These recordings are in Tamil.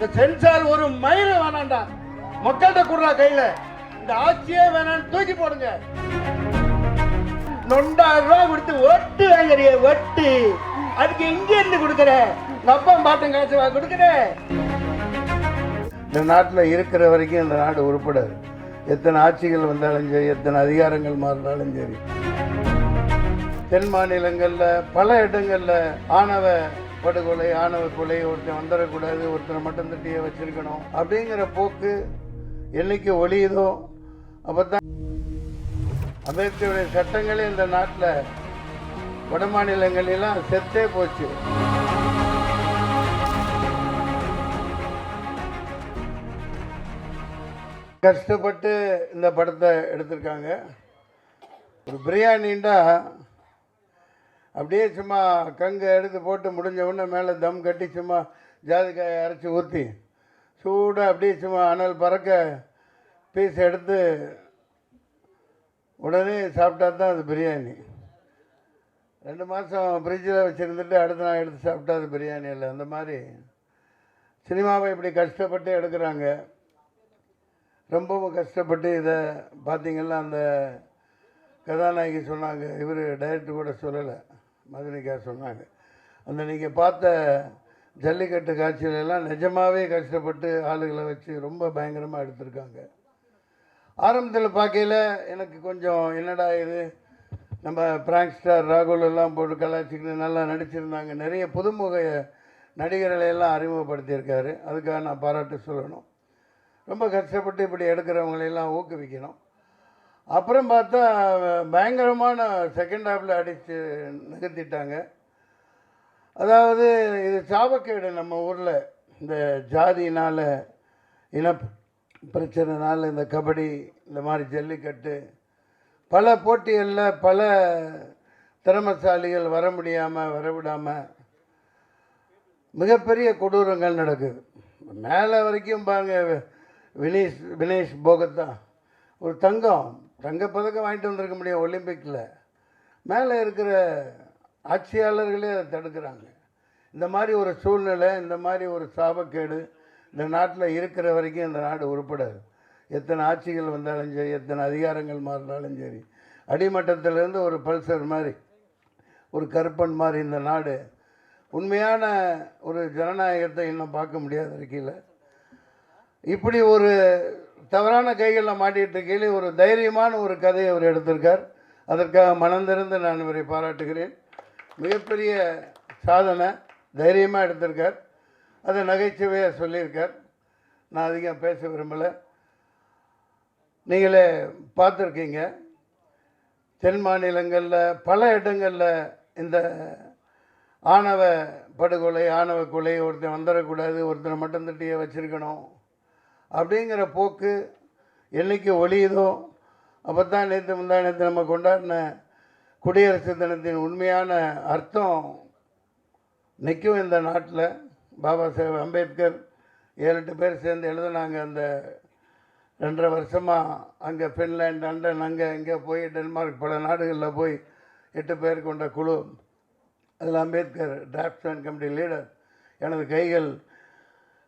இந்த சென்சார் ஒரு மயில வேணாண்டா. மக்கள்கிட்ட கொடுறா கையில. இந்த ஆட்சியே வேணாம்னு தூக்கி போடுங்க. நொண்டாயிரம் ரூபாய் கொடுத்து ஒட்டு வாங்குறிய ஒட்டு. அதுக்கு இங்க இருந்து கொடுக்குற. நப்பம் அப்பா பாட்டம் காசு வா இந்த நாட்டில் இருக்கிற வரைக்கும் இந்த நாடு உருப்படாது. எத்தனை ஆட்சிகள் வந்தாலும் சரி எத்தனை அதிகாரங்கள் மாறினாலும் சரி. தென் மாநிலங்களில் பல இடங்களில் ஆணவ படுகொலை ஆணவ கொலை ஒருத்தன் வந்துடக்கூடாது ஒருத்தனை மட்டும் திட்டியை வச்சிருக்கணும். அப்படிங்கிற போக்கு என்னைக்கு ஒழியுதோ அப்போ தான் அம்பேத்கருடைய சட்டங்களே இந்த நாட்டில் வட மாநிலங்களெல்லாம் செத்தே போச்சு. கஷ்டப்பட்டு இந்த படத்தை எடுத்திருக்காங்க. ஒரு பிரியாணின்டா அப்படியே சும்மா கங்கு எடுத்து போட்டு முடிஞ்ச உடனே மேலே தம் கட்டி சும்மா ஜாதிக்காயை அரைச்சி ஊற்றி சூடாக அப்படியே சும்மா அனல் பறக்க பீஸ் எடுத்து உடனே சாப்பிட்டா தான் அது பிரியாணி. ரெண்டு மாதம் ஃப்ரிட்ஜில் வச்சுருந்துட்டு அடுத்த நாள் எடுத்து சாப்பிட்டா அது பிரியாணி இல்லை. அந்த மாதிரி சினிமாவை இப்படி கஷ்டப்பட்டு எடுக்கிறாங்க. ரொம்பவும் கஷ்டப்பட்டு இதை பார்த்தீங்கன்னா அந்த கதாநாயகி சொன்னாங்க. இவர் டைரக்டர் கூட சொல்லலை. மதுரைக்கார் சொன்னாங்க. அந்த நீங்கள் பார்த்த ஜல்லிக்கட்டு காட்சியிலெல்லாம் நிஜமாகவே கஷ்டப்பட்டு ஆளுகளை வச்சு ரொம்ப பயங்கரமாக எடுத்திருக்காங்க. ஆரம்பத்தில் பார்க்கையில் எனக்கு கொஞ்சம் என்னடா இது? நம்ம பிராங்க் ஸ்டார் ராகுல் எல்லாம் போட்டு கலாச்சிக்கிட்டு நல்லா நடிச்சிருந்தாங்க. நிறைய புதுமுக நடிகர்களை எல்லாம் அறிமுகப்படுத்தியிருக்காரு. அதுக்காக நான் பாராட்டு சொல்லணும். ரொம்ப கஷ்டப்பட்டு இப்படி எடுக்கிறவங்களையெல்லாம் ஊக்குவிக்கணும். அப்புறம் பார்த்தா பயங்கரமான செகண்ட் ஹாஃபில் அடித்து நிகழ்த்திட்டாங்க அதாவது இது சாபக்கேடு நம்ம ஊரில். இந்த ஜாதியினால் இன பிரச்சனைனால் இந்த கபடி இந்த மாதிரி ஜல்லிக்கட்டு பல போட்டிகளில் பல திறமசாலிகள் வர முடியாமல் வரவிடாமல் மிகப்பெரிய கொடூரங்கள் நடக்குது. மேலே வரைக்கும் பாருங்க வினேஷ் வினேஷ் போகத்தான். ஒரு தங்கம் தங்கப்பதக்கம் வாங்கிட்டு வந்திருக்க முடியும் ஒலிம்பிக்கில் மேலே இருக்கிற ஆட்சியாளர்களே அதை தடுக்கிறாங்க. இந்த மாதிரி ஒரு சூழ்நிலை இந்த மாதிரி ஒரு சாபக்கேடு இந்த நாட்டில் இருக்கிற வரைக்கும் இந்த நாடு உருப்படாது. எத்தனை ஆட்சிகள் வந்தாலும் சரி எத்தனை அதிகாரங்கள் மாறினாலும் சரி அடிமட்டத்திலேருந்து ஒரு பல்சர் மாதிரி ஒரு கருப்பன் மாதிரி இந்த நாடு. உண்மையான ஒரு ஜனநாயகத்தை இன்னும் பார்க்க முடியாத இருக்கையில் இப்படி ஒரு தவறான கைகளில் மாட்டிகிட்டு இருக்கையில் ஒரு தைரியமான ஒரு கதையை அவர் எடுத்திருக்கார். அதற்காக மனந்திருந்து நான் இவரை பாராட்டுகிறேன். மிகப்பெரிய சாதனை தைரியமாக எடுத்திருக்கார். அதை நகைச்சுவையாக சொல்லியிருக்கார். நான் அதிகம் பேச விரும்பலை. நீங்களே பார்த்துருக்கீங்க. தென் மாநிலங்களில் பல இடங்களில் இந்த ஆணவ படுகொலை ஆணவ கொலை ஒருத்தன் வந்துடக்கூடாது ஒருத்தனை மட்டும் தட்டிய வச்சுருக்கணும். அப்படிங்கிற போக்கு என்றைக்கு ஒழியுதோ அப்போ தான் நேற்று முந்தா நேற்று நம்ம கொண்டாடின குடியரசு தினத்தின் உண்மையான அர்த்தம் நிற்கும் இந்த நாட்டில். பாபா சாஹேப் அம்பேத்கர் ஏழு எட்டு பேர் சேர்ந்து எழுதுனாங்க அந்த ரெண்டரை வருஷமாக அங்கே ஃபின்லாண்ட் லண்டன் அங்கே இங்கே போய் டென்மார்க் பல நாடுகளில் போய் எட்டு பேர் கொண்ட குழு. அதில் அம்பேத்கர் டிராஃப்ட்மேன் கமிட்டி லீடர் எனது கைகள்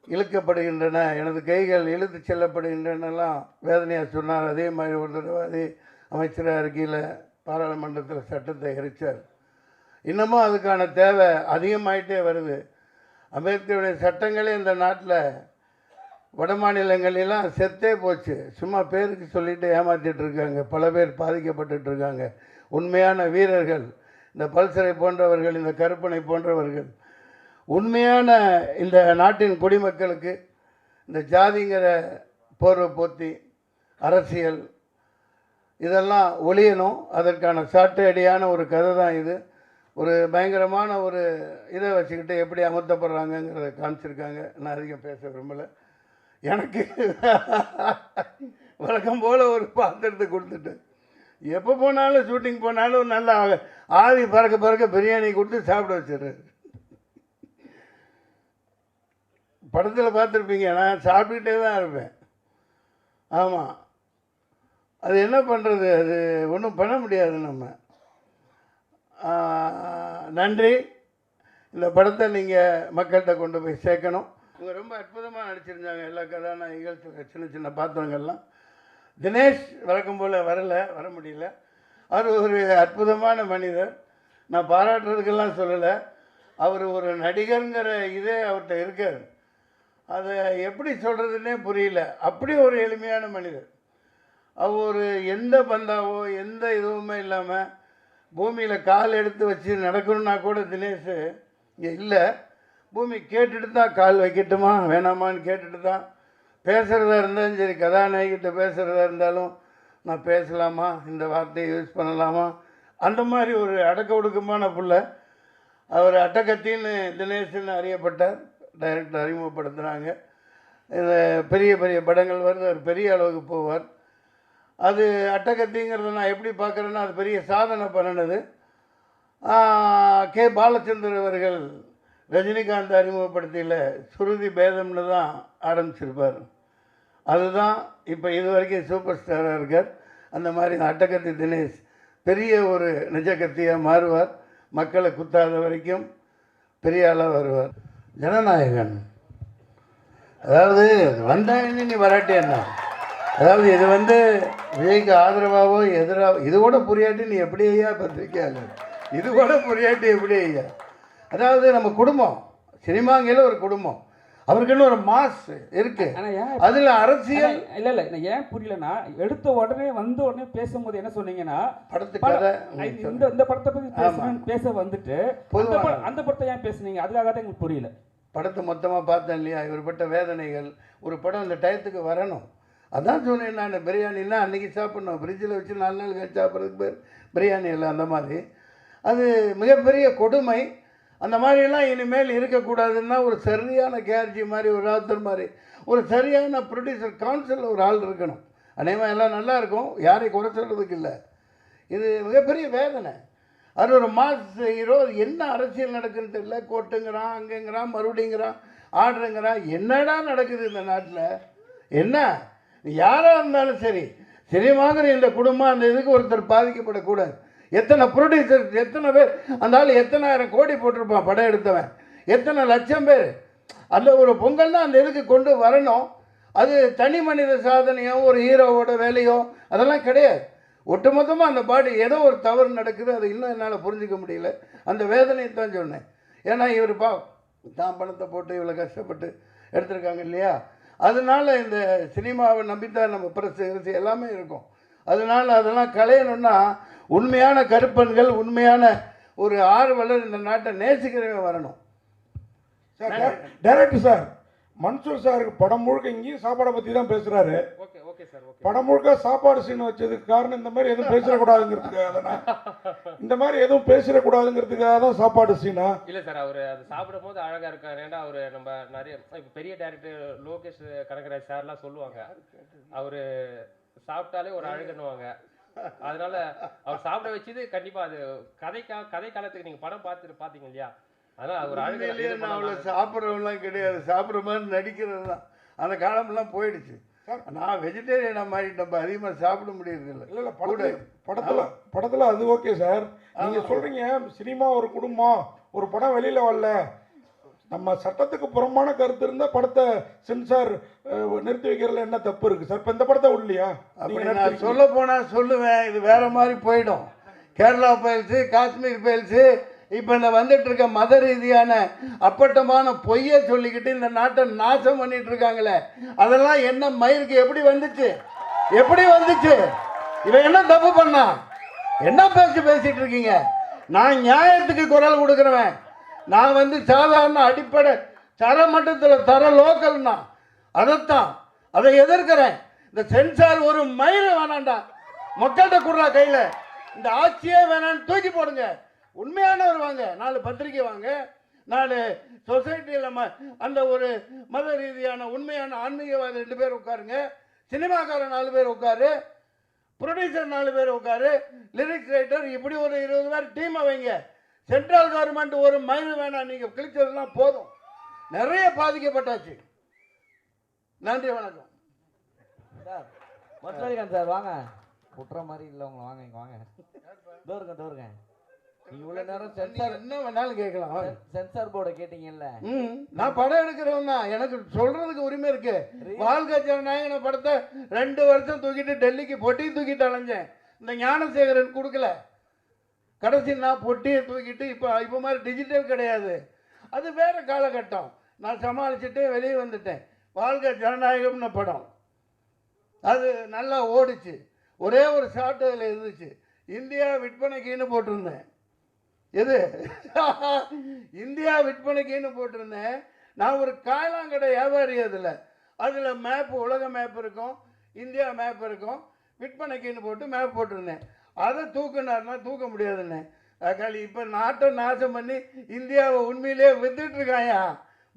இழுக்கப்படுகின்றன எனது கைகள் இழுத்து செல்லப்படுகின்றனலாம். வேதனையாக சொன்னார் அதே மாதிரி ஒரு தடவை அதே அமைச்சராக இருக்கையில் பாராளுமன்றத்தில் சட்டத்தை எரித்தார். இன்னமும் அதுக்கான தேவை அதிகமாயிட்டே வருது. அம்பேத்கருடைய சட்டங்களே இந்த நாட்டில் வட மாநிலங்களெல்லாம் செத்தே போச்சு. சும்மா பேருக்கு சொல்லிட்டு ஏமாற்றிட்டு இருக்காங்க. பல பேர் பாதிக்கப்பட்டுட்டு இருக்காங்க. உண்மையான வீரர்கள் இந்த பல்சரை போன்றவர்கள் இந்த கருப்பனை போன்றவர்கள் உண்மையான இந்த நாட்டின் குடிமக்களுக்கு இந்த ஜாதிங்கிற போர்வை போத்தி அரசியல் இதெல்லாம் ஒழியணும். அதற்கான சாட்டு அடியான ஒரு கதை தான் இது. ஒரு பயங்கரமான ஒரு இதை வச்சுக்கிட்டு எப்படி அமர்த்தப்படுறாங்கங்கிறத காமிச்சிருக்காங்க. நான் அதிகம் பேச விரும்பலை. எனக்கு வழக்கம் போல் ஒரு பாத்திரத்தை கொடுத்துட்டு எப்போ போனாலும் ஷூட்டிங் போனாலும் நல்லா ஆவி பறக்க பறக்க பிரியாணி கொடுத்து சாப்பிட வச்சிடுறாரு. படத்தில் பார்த்துருப்பீங்க நான் சாப்பிட்டுட்டே தான் இருப்பேன். ஆமாம் அது என்ன பண்ணுறது அது ஒன்றும் பண்ண முடியாது நம்ம. நன்றி. இந்த படத்தை நீங்கள் மக்கள்கிட்ட கொண்டு போய் சேர்க்கணும். இவங்க ரொம்ப அற்புதமாக நடிச்சிருந்தாங்க எல்லா கதாநாயகிகள் சின்ன- சின்ன சின்ன பாத்திரங்கள்லாம். தினேஷ் வழக்கம் போல் வரல வர முடியல. அவர் ஒரு அற்புதமான மனிதர். நான் பாராட்டுறதுக்கெல்லாம் சொல்லலை. அவர் ஒரு நடிகருங்கிற இதே அவர்கிட்ட இருக்கார். அதை எப்படி சொல்கிறதுனே புரியல. அப்படி ஒரு எளிமையான மனிதர். அவர் எந்த பந்தாவோ எந்த இதுவுமே இல்லாமல் பூமியில் கால் எடுத்து வச்சு நடக்கணும்னா கூட தினேஷ் இங்கே இல்லை. பூமி கேட்டுட்டு தான் கால் வைக்கட்டுமா? வேணாமான்னு கேட்டுட்டு தான் பேசுகிறதா இருந்தாலும் சரி கதாநாயகிட்ட பேசுகிறதா இருந்தாலும் நான் பேசலாமா? இந்த வார்த்தையை யூஸ் பண்ணலாமா? அந்த மாதிரி ஒரு அடக்க ஒடுக்கமான பிள்ளை. அவர் அட்டகத்தின்னு தினேஷ்னு அறியப்பட்டார். டைரக்டர் அறிமுகப்படுத்துகிறாங்க இந்த பெரிய பெரிய படங்கள் வருது அவர் பெரிய அளவுக்கு போவார். அது அட்டகத்திங்கிறத நான் எப்படி பார்க்குறேன்னா அது பெரிய சாதனை பண்ணினது. கே. பாலச்சந்தர் அவர்கள் ரஜினிகாந்த் அறிமுகப்படுத்தியில் சுருதி பேதம்னு தான் ஆரம்பிச்சிருப்பார். அதுதான் இப்போ இது வரைக்கும் சூப்பர் ஸ்டாராக இருக்கார். அந்த மாதிரி இந்த அட்டகத்தி தினேஷ் பெரிய ஒரு நிஜக்கத்தியாக மாறுவார். மக்களை குத்தாத வரைக்கும் பெரிய ஆளாக வருவார். ஜனநாயகன். அதாவது வந்தாங்கன்னு நீ வராட்டி என்ன? அதாவது இது வந்து விஜய்க்கு ஆதரவாகவோ எதிராக இது கூட புரியாட்டி நீ எப்படி ஐயா பத்திரிக்கையாளர்? இது கூட புரியாட்டி எப்படி ஐயா? அதாவது நம்ம குடும்பம் சினிமாங்கையில் ஒரு குடும்பம். அவருக்குன்னு ஒரு மாஸ் இருக்கு. அதில் அரசியல் இல்ல இல்ல ஏன் புரியலன்னா எடுத்த உடனே வந்த உடனே பேசும்போது என்ன சொன்னீங்கன்னா படத்து பட- கதை இது இந்த இந்த படத்தை பத்தி பேச வந்துட்டு அந்த அந்த படத்தை ஏன் பேசுனீங்க? அதுக்காக தான் எங்களுக்கு புரியல. படத்தை மொத்தமாக பார்த்தேன் இல்லையா? இவர் பட்ட வேதனைகள் ஒரு படம் இந்த டயத்துக்கு வரணும். அதான் சொன்னேன் நான் பிரியாணின்னா அன்றைக்கி சாப்பிட்ணும். ஃப்ரிட்ஜில் வச்சு நாலு நாள் கழிச்சு சாப்பிட்றதுக்கு பேர் பிரியாணி இல்லை அந்த மாதிரி. அது மிகப்பெரிய கொடுமை. அந்த மாதிரிலாம் இனிமேல் இருக்கக்கூடாதுன்னா ஒரு சரியான கேர்ஜி மாதிரி ஒரு ஆத்தர் மாதிரி ஒரு சரியான ப்ரொடியூசர் கவுன்சிலில் ஒரு ஆள் இருக்கணும். அநேகமாக எல்லாம் நல்லா இருக்கும் யாரையும் குறை சொல்கிறதுக்கு இல்லை. இது மிகப்பெரிய வேதனை. அது ஒரு மாஸ் ஹீரோ என்ன அரசியல் நடக்குன்னு தெரியல. கோட்டுங்கிறான் அங்கேங்கிறான் மறுபடிங்கிறான் ஆடுறங்கிறான் என்னடா நடக்குது இந்த நாட்டில்? என்ன? யாராக இருந்தாலும் சரி சினிமாங்கிற இந்த குடும்பம் அந்த இதுக்கு ஒருத்தர் பாதிக்கப்படக்கூடாது. எத்தனை ப்ரொடியூசர் எத்தனை பேர் அந்த ஆள் எத்தனாயிரம் கோடி போட்டிருப்பான் படம் எடுத்தவன். எத்தனை லட்சம் பேர். அந்த ஒரு பொங்கல் தான் அந்த இதுக்கு கொண்டு வரணும். அது தனி மனித சாதனையோ ஒரு ஹீரோவோட வேலையோ அதெல்லாம் கிடையாது. ஒட்டுமொத்தமாக அந்த பாடி ஏதோ ஒரு தவறு நடக்குது அதை இன்னும் என்னால் புரிஞ்சிக்க முடியல. அந்த வேதனையை தான் சொன்னேன். ஏன்னா இவர் பா தான் பணத்தை போட்டு இவ்வளோ கஷ்டப்பட்டு எடுத்திருக்காங்க இல்லையா? அதனால இந்த சினிமாவை நம்பித்தான் நம்ம பிரஸ் கிரஸ் எல்லாமே இருக்கும். அதனால அதெல்லாம் களையணும்னா உண்மையான கருப்பன்கள் உண்மையான ஒரு ஆர்வலர் இந்த நாட்டை நேசிக்கிறவங்க வரணும். சார் டைரக்டர் சார் மன்சூர் சாருக்கு படம் முழுக்க இங்கேயும் சாப்பாடை பற்றி தான் பேசுகிறாரு ஓகே ஓகே சார் படம் முழுக்க சாப்பாடு சீன் வச்சதுக்கு காரணம் இந்த மாதிரி எதுவும் பேசிடக்கூடாதுங்கிறதுக்காக தானே? இந்த மாதிரி எதுவும் பேசிடக்கூடாதுங்கிறதுக்காக தான் சாப்பாடு சீனா? இல்ல சார் அவரு அது சாப்பிடும் போது அழகா இருக்காரு. ஏன்னா அவரு நம்ம நிறைய இப்ப பெரிய டேரக்டர் லோகேஷ் கனகராஜ் சார்லாம் சொல்லுவாங்க. அவரு சாப்பிட்டாலே ஒரு அழகுன்னுவாங்க. அதனால அவர் சாப்பிட வச்சது கண்டிப்பா அது கதைக்கா கதை காலத்துக்கு நீங்க படம் பார்த்துட்டு பாத்தீங்க இல்லையா? அதனால அது ஒரு அழகு உண்மையிலேயே இது நான் அவ்வளோ. சாப்பிட்றவங்களாம் கிடையாது. சாப்பிட்ற மாதிரி நடிக்கிறது தான். அந்த காலம்லாம் போயிடுச்சு. நான் வெஜிடேரியனாக மாறிட்டேன் இப்போ அதிகமாக சாப்பிட முடியறதில்ல. இல்லை இல்லை படத்துல படத்தில் படத்தில் அது ஓகே சார் நீங்கள் சொல்கிறீங்க சினிமா ஒரு குடும்பம். ஒரு படம் வெளியில் வரல. நம்ம சட்டத்துக்கு புறம்பான கருத்து இருந்தால் படத்தை சென்சார் நிறுத்தி வைக்கிறதுல என்ன தப்பு இருக்குது சார் இப்போ இந்த படத்தை விடலையா? அப்படி நீங்க நான் சொல்ல போனால் சொல்லுவேன். இது வேற மாதிரி போயிடும். கேரளா பயில்ஸு காஷ்மீர் பயில்ஸு இப்போ இந்த வந்துட்டு இருக்க மத ரீதியான அப்பட்டமான பொய்யை சொல்லிக்கிட்டு இந்த நாட்டை நாசம் பண்ணிட்டு இருக்காங்களே அதெல்லாம் என்ன மயிருக்கு எப்படி வந்துச்சு? எப்படி வந்துச்சு? இவன் என்ன தப்பு பண்ணான் என்ன பேச்சு பேசிட்டு இருக்கீங்க? நான் நியாயத்துக்கு குரல் கொடுக்குறவன். நான் வந்து சாதாரண அடிப்படை தரமட்டத்தில் தர லோக்கல்னா அதைத்தான் அதை எதிர்க்கிறேன். இந்த சென்சார் ஒரு மயிறு வேணாண்டா. மக்கள்கிட்ட குடுறா கையில். இந்த ஆட்சியே வேணான்னு தூக்கி போடுங்க. உண்மையானவர் வாங்க. நாலு பத்திரிக்கை வாங்க. நாலு சொசைட்டியில் ம அந்த ஒரு மத ரீதியான உண்மையான ஆன்மீகவாதி ரெண்டு பேர் உட்காருங்க. சினிமாக்காரன் நாலு பேர் உட்காரு. ப்ரொடியூசர் நாலு பேர் உட்காரு. லிரிக்ஸ் ரைட்டர் இப்படி ஒரு இருபது பேர் டீமை வைங்க. சென்ட்ரல் கவர்மெண்ட் ஒரு மயில் வேணாம் நீங்கள் கிழிச்சதெல்லாம் போதும். நிறைய பாதிக்கப்பட்டாச்சு. நன்றி வணக்கம். சார் மொத்தம் சார் வாங்க. குட்டுற மாதிரி இல்லை உங்களை வாங்க இங்கே வாங்க. தோருங்க தோருங்க. இவ்வளவு நேரம் சென்சார் என்ன வேணாலும் கேட்கலாம். சென்சார் போர்டை கேட்டீங்கல்ல? நான் படம் எடுக்கிறவன் தான் எனக்கு சொல்றதுக்கு உரிமை இருக்கு. வாழ்க்கை ஜனநாயகன படத்தை ரெண்டு வருஷம் தூக்கிட்டு டெல்லிக்கு பொட்டி தூக்கிட்டு அலைஞ்சேன். இந்த ஞானசேகரன் கொடுக்கல. கடைசி நான் பொட்டியை தூக்கிட்டு இப்போ இப்போ மாதிரி டிஜிட்டல் கிடையாது. அது வேறு காலகட்டம். நான் சமாளிச்சுட்டு வெளியே வந்துட்டேன். வாழ்க ஜனநாயகம்னு படம். அது நல்லா ஓடிச்சு. ஒரே ஒரு ஷார்ட் அதில் இருந்துச்சு. இந்தியா விற்பனைக்குன்னு போட்டிருந்தேன். எது? இந்தியா விற்பனைக்குன்னு போட்டிருந்தேன். நான் ஒரு காயலாங்கடை வியாபாரி அதில். அதில் மேப் உலக மேப் இருக்கும். இந்தியா மேப் இருக்கும். விற்பனைக்குன்னு போட்டு மேப் போட்டிருந்தேன். அதை தூக்குனாருன்னா தூக்க முடியாதுன்னு அக்காளி இப்போ நாட்டை நாசம் பண்ணி இந்தியாவை உண்மையிலேயே வித்துட்டு இருக்காயா?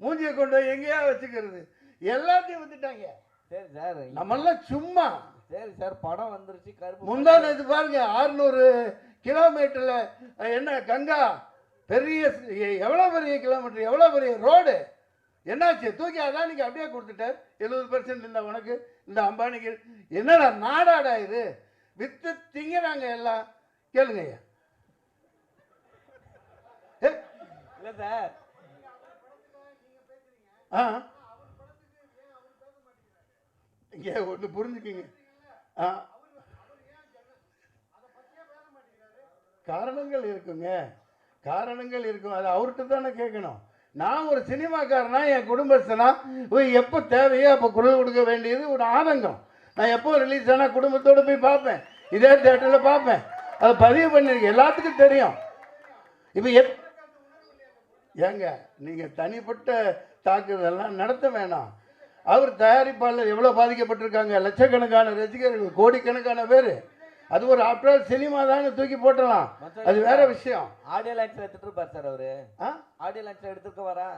மூஞ்சியை கொண்டு எங்கேயா வச்சுக்கிறது? எல்லாத்தையும் வித்துட்டாங்க. சரி சார் நம்மெல்லாம் சும்மா. சரி சார் படம் வந்துருச்சு கருப்பு முந்தா நேற்று பாருங்க ஆறுநூறு கிலோமீட்டரில் என்ன கங்கா? பெரிய எவ்வளோ பெரிய கிலோமீட்டர் எவ்வளோ பெரிய ரோடு? என்னாச்சு? தூக்கி அதானிக்கு அப்படியே கொடுத்துட்டார். எழுபது பர்சன்ட் இந்த உனக்கு இந்த அம்பானிக்கு. என்னடா நாடாடா இது? வித்து திங்கிறாங்க எல்லாம். கேளுங்க ஐயா. இல்ல சார். ஆ. இங்கே ஒன்று புரிஞ்சுக்கிங்க. ஆ. காரணங்கள் இருக்குங்க. காரணங்கள் இருக்கும். அது அவர்கிட்ட தானே கேட்கணும். நான் ஒரு சினிமாக்காரனா என் குடும்பஸ்தனா எப்போ தேவையோ அப்போ குரல் கொடுக்க வேண்டியது ஒரு ஆதங்கம். நான் எப்போ ரிலீஸ் ஆனால் குடும்பத்தோடு போய் பார்ப்பேன். இதே தேட்டரில் பார்ப்பேன். அதை பதிவு பண்ணியிருக்கேன் எல்லாத்துக்கும் தெரியும். இப்போ எத் ஏங்க நீங்கள் தனிப்பட்ட தாக்குதல்லாம் நடத்த வேணாம். அவர் தயாரிப்பாளர் எவ்வளோ பாதிக்கப்பட்டிருக்காங்க? லட்சக்கணக்கான ரசிகர்கள் கோடிக்கணக்கான பேர். அது ஒரு ஆஃப்டர் சினிமா தானே தூக்கி போட்டலாம். அது வேற விஷயம். ஆடியோ லான்ச்ல எடுத்துட்டு இருப்பார் சார் அவரு. ஆடியோ லான்ச்ல எடுத்துக்க வரா.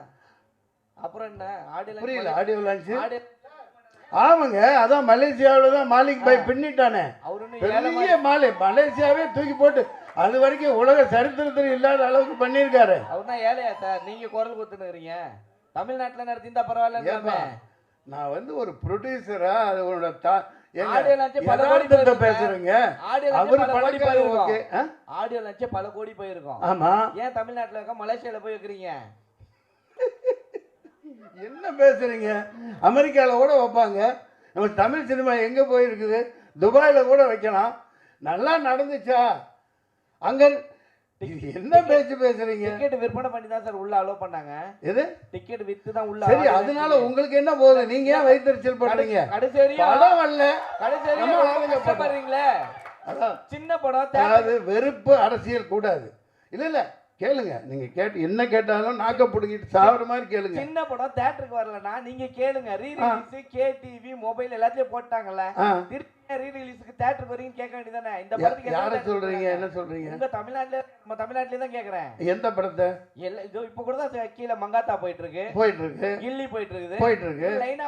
அப்புறம் என்ன? ஆடியோ புரியல ஆடியோ லான்ச்சு ஆடியோ ஆமாங்க அதான் மலேசியாவில் தான் மாலிக் பாய் பின்னிட்டானே. அவரு பெரிய மாலை மலேசியாவே தூக்கி போட்டு அது வரைக்கும் உலக சரித்திரத்தில் இல்லாத அளவுக்கு பண்ணியிருக்காரு. அவர்னா ஏழையா சார்? நீங்க குரல் கொடுத்துனுறீங்க தமிழ்நாட்டுல நடத்திருந்தா பரவாயில்ல நான் வந்து ஒரு ப்ரொடியூசரா அது உன்னோட தா. பேசுறீங்க. ஆடியோ அவர் பல கோடி போயிருக்கும் லான்ச் பல கோடி போயிருக்கும். ஆமா. ஏன் தமிழ்நாட்டுல இருக்க மலேசியால போய் வைக்கிறீங்க என்ன பேசுறீங்க? அமெரிக்கால கூட வைப்பாங்க. நம்ம தமிழ் சினிமா எங்க போயிருக்குது? துபாயில கூட வைக்கலாம். நல்லா நடந்துச்சா? அங்க என்ன பேச்சு பேசுறீங்க? டிக்கெட் விற்பனை பண்ணி தான் சார் உள்ள அலோவ் பண்ணாங்க. எது? டிக்கெட் வித்து தான் உள்ள சரி அதனால உங்களுக்கு என்ன போகுது நீங்க ஏன் வைத்தறிச்சல் பண்றீங்க? கடைசி வரையும் படம் வரல கடைசி நம்ம வரையும் ரொம்ப ஆளுங்க கஷ்டப்படுறீங்களே சின்ன படம் அதாவது வெறுப்பு அரசியல் கூடாது. இல்ல இல்ல. கேளுங்க. நீங்க கேட்டு என்ன கேட்டாலும் நாக்க பிடுங்கிட்டு சாவற மாதிரி கேளுங்க. சின்ன படம் தியேட்டருக்கு வரலனா நீங்க கேளுங்க. Re release K TV mobile எல்லாத்தையும் போட்டாங்கல்ல. திருப்பி ரீ ரிலீஸ்க்கு தியேட்டருக்கு வரீங்க கேட்க வேண்டியதானே இந்த படத்துக்கு யார சொல்றீங்க? என்ன சொல்றீங்க? உங்க தமிழ்நாட்டுல நம்ம தமிழ்நாட்டுல தான் கேக்குறேன் எந்த படத்தை? எல்லா இதோ இப்ப கூட தான் கீழே மங்காத்தா போயிட்டு இருக்கு போயிட்டு இருக்கு கில்லி போயிட்டு இருக்குது போயிட்டு இருக்கு லைனா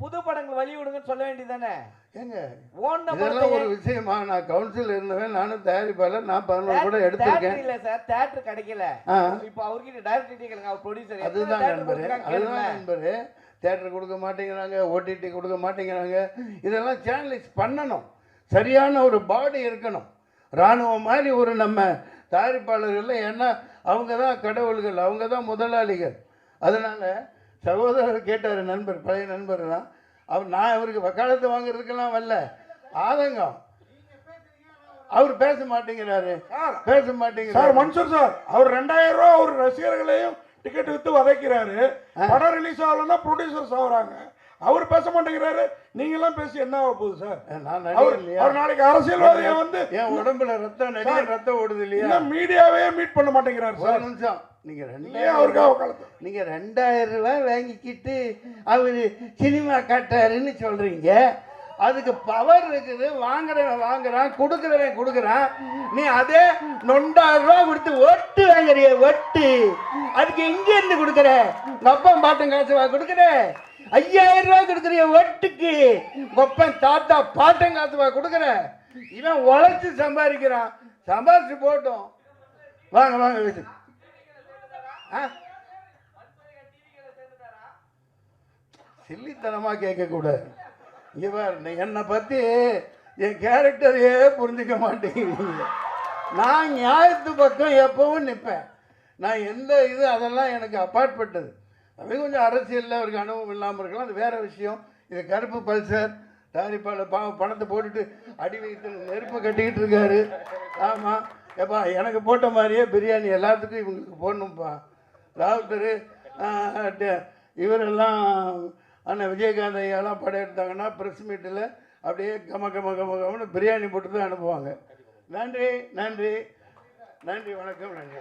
புது படங்கள் வழி விடுங்கன்னு சொல்ல வேண்டியதானே ஏங்க ஓன் இதெல்லாம் ஒரு விஷயமா? நான் கவுன்சில் இருந்தவன் நானும் தயாரிப்பாளர் நான் பதினோரு கூட எடுத்திருக்கேன். இல்ல சார் தியேட்டர் கிடைக்கல. இப்போ அவர்கிட்ட டைரக்டர் கேளுங்க அவர் ப்ரொடியூசர் அதுதான் நண்பரு அதுதான் நண்பரு. தேட்டர் கொடுக்க மாட்டேங்கிறாங்க ஓடிடி கொடுக்க மாட்டேங்கிறாங்க. இதெல்லாம் சேனலைஸ் பண்ணணும். சரியான ஒரு பாடி இருக்கணும். இராணுவம் மாதிரி ஒரு நம்ம தயாரிப்பாளர்கள் ஏன்னா அவங்க தான் கடவுள்கள் அவங்க தான் முதலாளிகள். அதனால் சகோதரர் கேட்டார் நண்பர் பழைய நண்பர் தான் அவர் நான் அவருக்கு வக்காலத்து வாங்குறதுக்கெல்லாம் வரல. ஆதங்கம். அவர் பேச மாட்டேங்கிறாரு. பேச மாட்டேங்கிறாரு. மன்சூர் சார் அவர் ரெண்டாயிரம் ரூபா அவர் ரசிகர்களையும் டிக்கெட் வித்து வதைக்கிறாரு. படம் ரிலீஸ் ஆகலன்னா ப்ரொடியூசர்ஸ் ஆகுறாங்க. அவர் பேச மாட்டேங்கிறாரு. நீங்க எல்லாம் பேசி என்ன ஆக போகுது சார் நான் அவர் நாளைக்கு அரசியல்வாதியை வந்து என் உடம்புல ரத்தம் நிறைய ரத்தம் ஓடுது இல்லையா? மீடியாவே மீட் பண்ண மாட்டேங்கிறாரு சார் நிமிஷம். நீங்க ரெண்டாயிரம் அவருக்காக வக்காலத்து நீங்க ரெண்டாயிரம் ரூபாய் வாங்கிக்கிட்டு அவரு சினிமா காட்டாருன்னு சொல்றீங்க. அதுக்கு பவர் இருக்குது. வாங்குறவன் வாங்குறான் கொடுக்குறவன் கொடுக்குறான். நீ அதே நொண்டாயிரம் ரூபா கொடுத்து ஒட்டு வாங்குறிய ஒட்டு. அதுக்கு எங்க இருந்து கொடுக்குற? உங்க அப்பா பாட்டம் காசு வா கொடுக்குற? ஐயாயிரம் ரூபாய் கொடுக்குறிய ஒட்டுக்கு. உங்க தாத்தா பாட்டம் காசு வா கொடுக்குற? இவன் உழைச்சு சம்பாதிக்கிறான். சம்பாதிச்சு போட்டோம். வாங்க வாங்க வீட்டுக்கு. ஆ? சில்லித்தனமாக கேட்கக்கூடாது. இவர் என்னை பற்றி என் கேரக்டரையே புரிஞ்சுக்க மாட்டேங்கிறீங்க நான் நியாயத்து பக்கம் எப்பவும் நிற்பேன் நான் எந்த இது அதெல்லாம் எனக்கு அப்பாற்பட்டது. அவன் கொஞ்சம் அரசியலில் அவருக்கு அனுபவம் இல்லாமல் இருக்கலாம். அது வேறு விஷயம். இது கருப்பு பல்சர் தயாரிப்பாளர் பா பணத்தை போட்டுட்டு அடி வைத்து நெருப்பை கட்டிக்கிட்டு இருக்காரு. ஆமாம் ஏப்பா எனக்கு போட்ட மாதிரியே பிரியாணி எல்லாத்துக்கும் இவங்களுக்கு போடணும்ப்பா ராவுத்தர் இவரெல்லாம் ஆனால் விஜயகாந்த் ஐயாலாம் படம் எடுத்தாங்கன்னா ப்ரெஸ் மீட்டில் அப்படியே கம கம கம கமன்னு பிரியாணி போட்டு தான் அனுப்புவாங்க. நன்றி நன்றி. நன்றி வணக்கம் நன்றி.